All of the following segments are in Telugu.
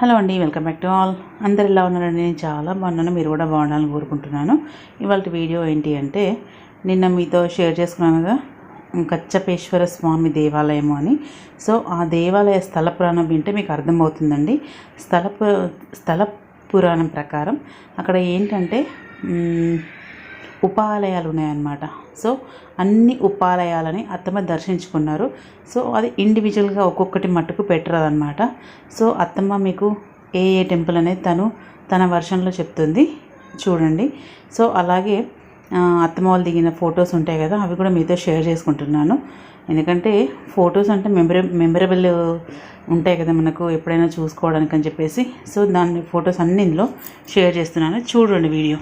హలో అండి వెల్కమ్ బ్యాక్ టు ఆల్. అందరు ఎలా ఉన్నారండి? నేను చాలా బాగున్నాను. మీరు కూడా బాగుండాలని కోరుకుంటున్నాను. ఇవాళ వీడియో ఏంటి అంటే నిన్న మీతో షేర్ చేసుకున్నానుగా కచ్చపేశ్వర స్వామి దేవాలయము అని. సో ఆ దేవాలయ స్థల పురాణం వింటే మీకు అర్థమవుతుందండి. స్థల స్థల పురాణం ప్రకారం అక్కడ ఏంటంటే ఉపాలయాలు ఉన్నాయన్నమాట. సో అన్ని ఉపాలయాలని అత్తమ్మ దర్శించుకున్నారు. సో అది ఇండివిజువల్గా ఒక్కొక్కటి మట్టుకు పెట్టరదనమాట సో అత్తమ్మ మీకు ఏ ఏ టెంపుల్ అనేది తను తన వర్షన్లో చెప్తుంది చూడండి. సో అలాగే అత్తమ్మ వాళ్ళు దిగిన ఫొటోస్ ఉంటాయి కదా అవి కూడా మీతో షేర్ చేసుకుంటున్నాను. ఎందుకంటే ఫొటోస్ అంటే మెమరీ మెమరబుల్ ఉంటాయి కదా మనకు ఎప్పుడైనా చూసుకోవడానికి అని చెప్పేసి. సో దాని ఫొటోస్ అన్ని ఇందులో షేర్ చేస్తున్నాను. చూడండి వీడియో.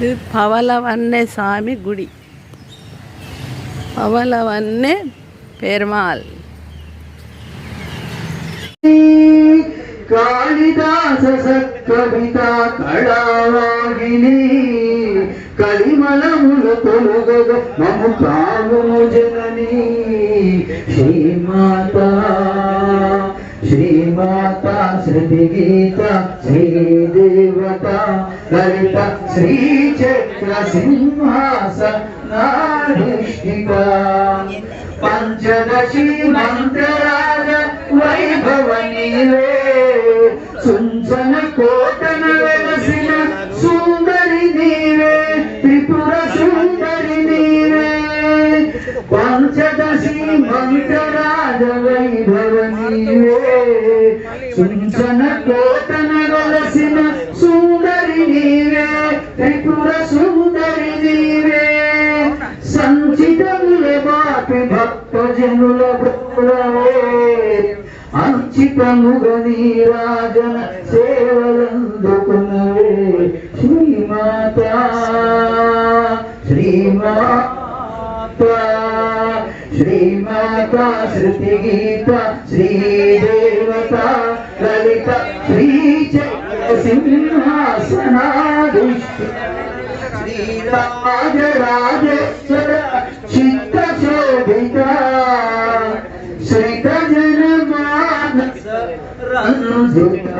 ఇది పవలవన్నె స్వామి గుడి పవలవన్నె పెరుమాల్ కాళిదాస సత్కవిత కళావాహిని కలిమలముల తొలగగ మము కాముము జనని శ్రీమాత శ్రీమాత శృతి గీత శ్రీ దేవత లలిత శ్రీ చక్ర సింహాస సింహాసనాధిష్ఠిత. పంచదశి మంత్రరాజ వైభవ సుంచన కోటన వెలసిన సుందరి నీవే త్రిపుర సుందరి నీవే. పంచదశి మంత్రరాజ వైభవ నీవే సుంచన కోటన వెలసిన సుందరి నీవే త్రిపుర సుందరి నీవే. సంచితముల బాపి భక్త జనుల బ్రతులవే అంచితముగ నీరాజన సేవలందుకున్నవే. శ్రీమాత శ్రీమాత శ్రీ శ్రీమాత శృతి గీత శ్రీదేవత లలిత శ్రీచక్ర సింహాసనాధిష్ఠిత శ్రీరాజరాజేశ్వర చిత్త శోభిత శ్రీత జనమానస రంజిత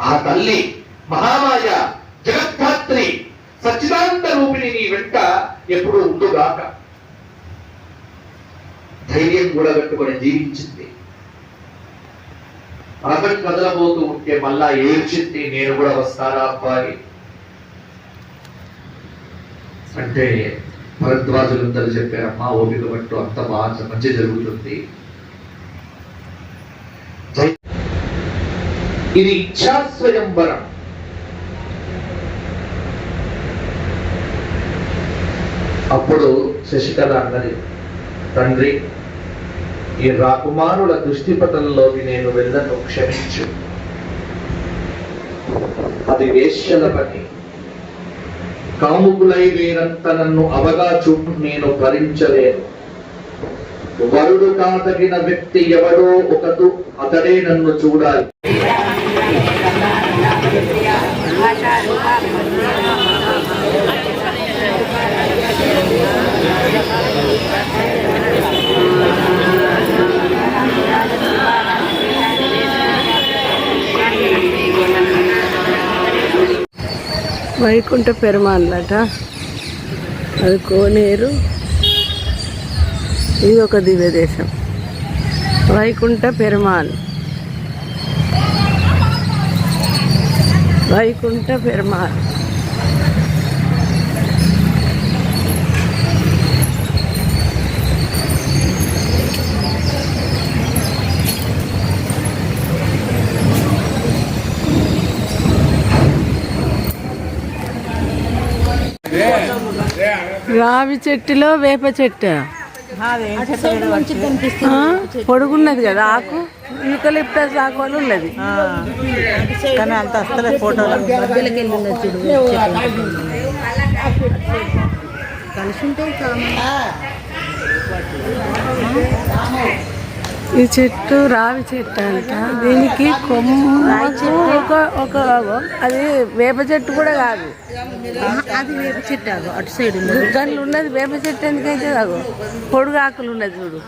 ఆ తల్లి మహామాయ జగద్ధాత్రి సచ్చిదానంద రూపిణి నీ వెంట ఎప్పుడు ఉండుగాక ధైర్యం కూడగట్టుకొని జీవించింది. రథం కదలబోతూ ఉంటే మళ్ళా ఏడ్చింది నేను కూడా వస్తారా అబ్బాయి అంటే భరద్వాజులందరూ చెప్పారమ్మా ఓపిక పట్టు అంత బాగా మంచి జరుగుతుంది. ఇది ఇచ్ఛా స్వయంవరం అప్పుడు శశికళ అన్నది తండ్రి ఈ రాకుమారుల దృష్టిపటంలోకి నేను వెళ్ళను క్షమించు. అది వేశ్యల పని. కాముకులై వీరంత నన్ను అవగా చూపు నేను భరించలేను. వరుడు కాదగిన వ్యక్తి ఎవడో ఒకడు అతడే నన్ను చూడాలి. వైకుంఠ పెరుమాళ్ళట. అది కోనేరు. ఇది ఒక దివ్య దేశం. వైకుంఠ పెరుమాల్ వైకుంఠ పెరుమాల్ రావి చెట్టులో వేప చెట్టు. ఆ, పొడుగున్నది కదా ఆకు? యూకలిప్టస్ ఆకు అని ఉన్నది. కానీ అంత వస్తలే ఫోటోలో కలిసి ఉంటాయి ఈ చెట్టు రావి చెట్టు అంట. దీనికి కొమ్ము ఒక ఒక అది వేప చెట్టు కూడా కాదు. అది వేప చెట్టు ఆగు, అటు సైడ్ దుకాణంలో ఉన్నది వేప చెట్టు ఎందుకైతే కాదు పొడుగు ఆకులు ఉన్నది చూడు.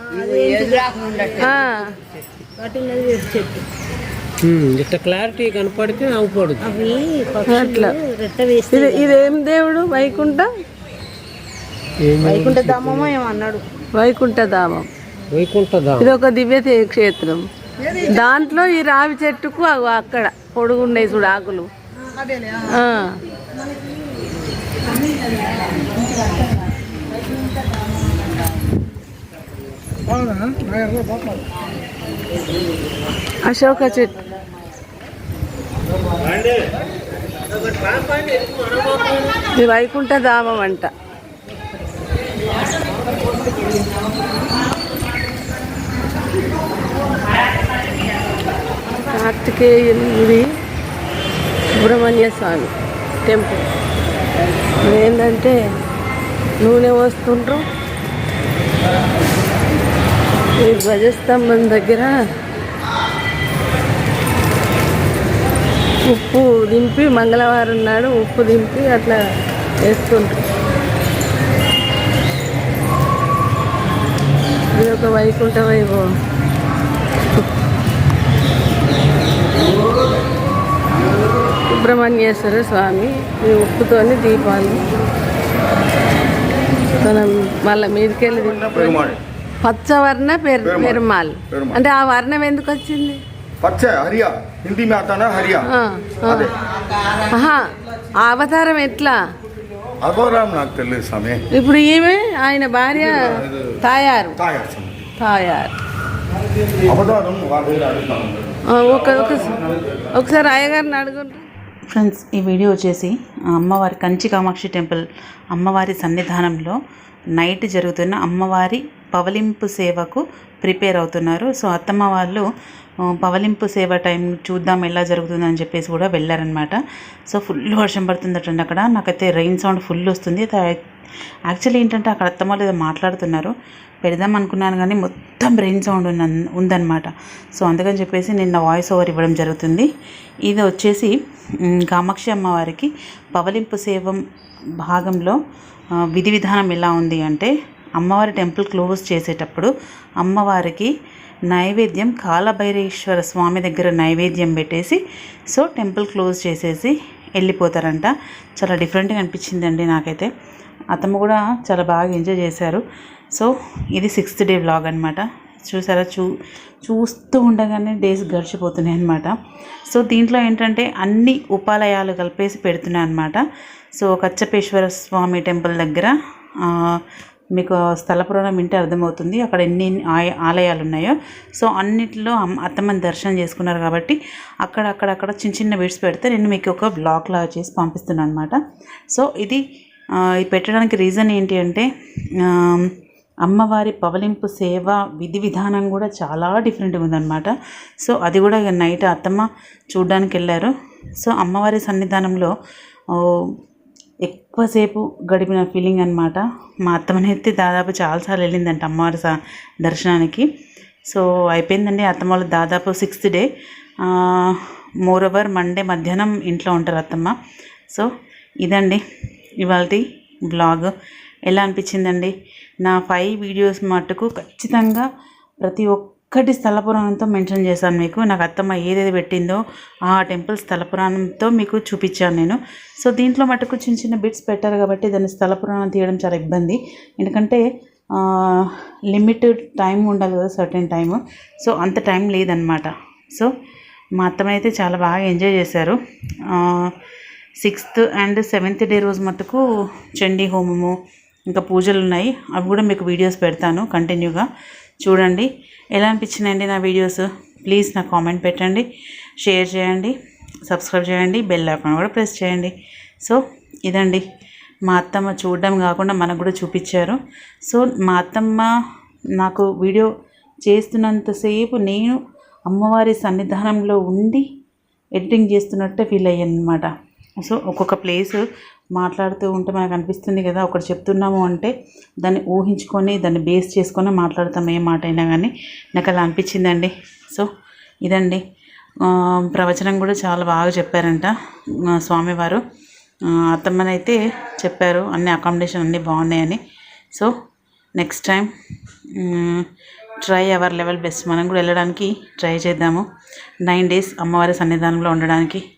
ఇట్లా క్లారిటీ కనపడితే అవుపడుతుంది అవి అట్లా. పక్షులు రెట్ట వేస్తే ఇది దేవుడు? వైకుంఠ? వైకుంఠ ధామమో ఏమన్నాడు? వైకుంఠ ధామం. ఇది ఒక దివ్య క్షేత్రం. దాంట్లో ఈ రావి చెట్టుకు అక్కడ పొడుగున్నాయి చూడు ఆకులు. ఆ. అశోక చెట్టు. ఇది వైకుంఠ ధామం అంట. కార్తికేయుడి సుబ్రహ్మణ్య స్వామి టెంపుల్. ఏంటంటే నూనె వస్తుండ్రు ఈ ధ్వజస్తంభం దగ్గర ఉప్పు దింపి మంగళవారం నాడు ఉప్పు దింపి అట్లా వేస్తుంటారు ఇది ఒక వైకుంఠ వైభవం. సుబ్రహ్మణ్యేశ్వర స్వామి ఈ ఉప్పుతోని దీపాలు. మనం మళ్ళీ మీదకెళ్ళి పచ్చవర్ణ పెరు పెరుమాల్ అంటే ఆ వర్ణం ఎందుకు వచ్చింది? పచ్చ హరియా. హిందీ హరియా. అవతారం ఎట్లా? అవతారం నాకు తెలియదు స్వామి. ఇప్పుడు ఈమె ఆయన భార్య తాయారు. తాయారు అవతారం ఒక ఒకసారి అయ్యగారిని అడుగుంటారు ఫ్రెండ్స్ ఈ వీడియో వచ్చేసి అమ్మవారి కంచి కామాక్షి టెంపుల్ అమ్మవారి సన్నిధానంలో నైట్ జరుగుతున్న అమ్మవారి పవలింపు సేవకు ప్రిపేర్ అవుతున్నారు. సో అత్తమ్మ వాళ్ళు పవలింపు సేవ టైం చూద్దాం ఎలా జరుగుతుందని చెప్పేసి కూడా వెళ్ళారనమాట సో ఫుల్ వర్షం పడుతుందటండి అక్కడ. నాకైతే రెయిన్ సౌండ్ ఫుల్ వస్తుంది. యాక్చువల్లీ ఏంటంటే అక్కడ అత్తమ్మ వాళ్ళు ఏదో మాట్లాడుతున్నారు. పెడదాం అనుకున్నాను కానీ మొత్తం బ్రెయిన్ సౌండ్ ఉన్న ఉందన్నమాట. సో అందుకని చెప్పేసి నిన్న వాయిస్ ఓవర్ ఇవ్వడం జరుగుతుంది. ఇది వచ్చేసి కామాక్షి అమ్మవారికి పవలింపు సేవం భాగంలో విధి విధానం ఎలా ఉంది అంటే అమ్మవారి టెంపుల్ క్లోజ్ చేసేటప్పుడు అమ్మవారికి నైవేద్యం కాలభైరేశ్వర స్వామి దగ్గర నైవేద్యం పెట్టేసి సో టెంపుల్ క్లోజ్ చేసేసి వెళ్ళిపోతారంట. చాలా డిఫరెంట్గా అనిపించిందండి నాకైతే. అతను కూడా చాలా బాగా ఎంజాయ్ చేశారు. సో ఇది సిక్స్త్ డే వ్లాగ్ అనమాట చూసారా? చూ చూస్తూ ఉండగానే డేస్ గడిచిపోతున్నాయి అనమాట సో దీంట్లో ఏంటంటే అన్ని ఉపాలయాలు కలిపేసి పెడుతున్నాయి అనమాట సో కచ్చపేశ్వర స్వామి టెంపుల్ దగ్గర మీకు స్థల పురాణం వింటే అర్థమవుతుంది. అక్కడ ఎన్ని ఆలయాలు ఉన్నాయో. సో అన్నిటిలో అమ్మ అత్తమ్మని దర్శనం చేసుకున్నారు కాబట్టి అక్కడ అక్కడక్కడ చిన్న చిన్న బిట్స్ పెడితే నేను మీకు ఒక బ్లాగ్ చేసి పంపిస్తున్నాను అనమాట సో ఇది ఇది పెట్టడానికి రీజన్ ఏంటి అంటే అమ్మవారి పవలింపు సేవ విధి విధానం కూడా చాలా డిఫరెంట్ ఉందన్నమాట. సో అది కూడా నైట్ అత్తమ్మ చూడ్డానికి వెళ్ళారు. సో అమ్మవారి సన్నిధానంలో ఎక్కువసేపు గడిపిన ఫీలింగ్ అనమాట మా అత్తమ్మనైతే దాదాపు చాలాసార్లు వెళ్ళిందంట అమ్మవారి దర్శనానికి. సో అయిపోయిందండి అత్తమ్మ వాళ్ళు దాదాపు sixth day more over Monday మధ్యాహ్నం ఇంట్లో ఉంటారు అత్తమ్మ. సో ఇదండి ఇవాళ బ్లాగ్ ఎలా అనిపించిందండి? నా ఫైవ్ వీడియోస్ మటుకు ఖచ్చితంగా ప్రతి ఒక్కటి స్థల పురాణంతో మెన్షన్ చేశాను మీకు. నాకు అత్తమ్మ ఏదేది పెట్టిందో ఆ టెంపుల్ స్థల పురాణంతో మీకు చూపించాను నేను. సో దీంట్లో మటుకు చిన్న చిన్న బిట్స్ పెట్టారు కాబట్టి దాన్ని స్థల పురాణం తీయడం చాలా ఇబ్బంది. ఎందుకంటే లిమిటెడ్ టైం ఉండాలి కదా సర్టెన్ టైం సో అంత టైం లేదనమాట సో మా అత్తమ్మ అయితే చాలా బాగా ఎంజాయ్ చేశారు. సిక్స్త్ అండ్ సెవెంత్ డే రోజు మటుకు చండీ హోమము ఇంకా పూజలు ఉన్నాయి. అవి కూడా మీకు వీడియోస్ పెడతాను కంటిన్యూగా చూడండి. ఎలా అనిపించినాయండి నా వీడియోస్ ప్లీజ్ నా కామెంట్ పెట్టండి. షేర్ చేయండి. సబ్స్క్రైబ్ చేయండి. బెల్ ఐకాన్ కూడా ప్రెస్ చేయండి. సో ఇదండి. మా అత్తమ్మ చూడడం కాకుండా మనకు కూడా చూపించారు. సో మా అత్తమ్మ నాకు వీడియో చేస్తున్నంతసేపు నేను అమ్మవారి సన్నిధానంలో ఉండి ఎడిటింగ్ చేస్తున్నట్టే ఫీల్ అయ్యాను అనమాట సో ఒక్కొక్క ప్లేస్ మాట్లాడుతూ ఉంటే మనకు అనిపిస్తుంది కదా ఒకటి చెప్తున్నాము అంటే దాన్ని ఊహించుకొని దాన్ని బేస్ చేసుకొని మాట్లాడతాం ఏ మాట అయినా కానీ. నాకు అలా అనిపించిందండి. సో ఇదండి. ప్రవచనం కూడా చాలా బాగా చెప్పారంట స్వామివారు. అత్తమ్మని అత్తమ్మనైతే చెప్పారు అన్ని అకామిడేషన్ అన్నీ బాగున్నాయని. So next time try our level best మనం కూడా వెళ్ళడానికి ట్రై చేద్దాము. నైన్ డేస్ అమ్మవారి సన్నిధానంలో ఉండడానికి.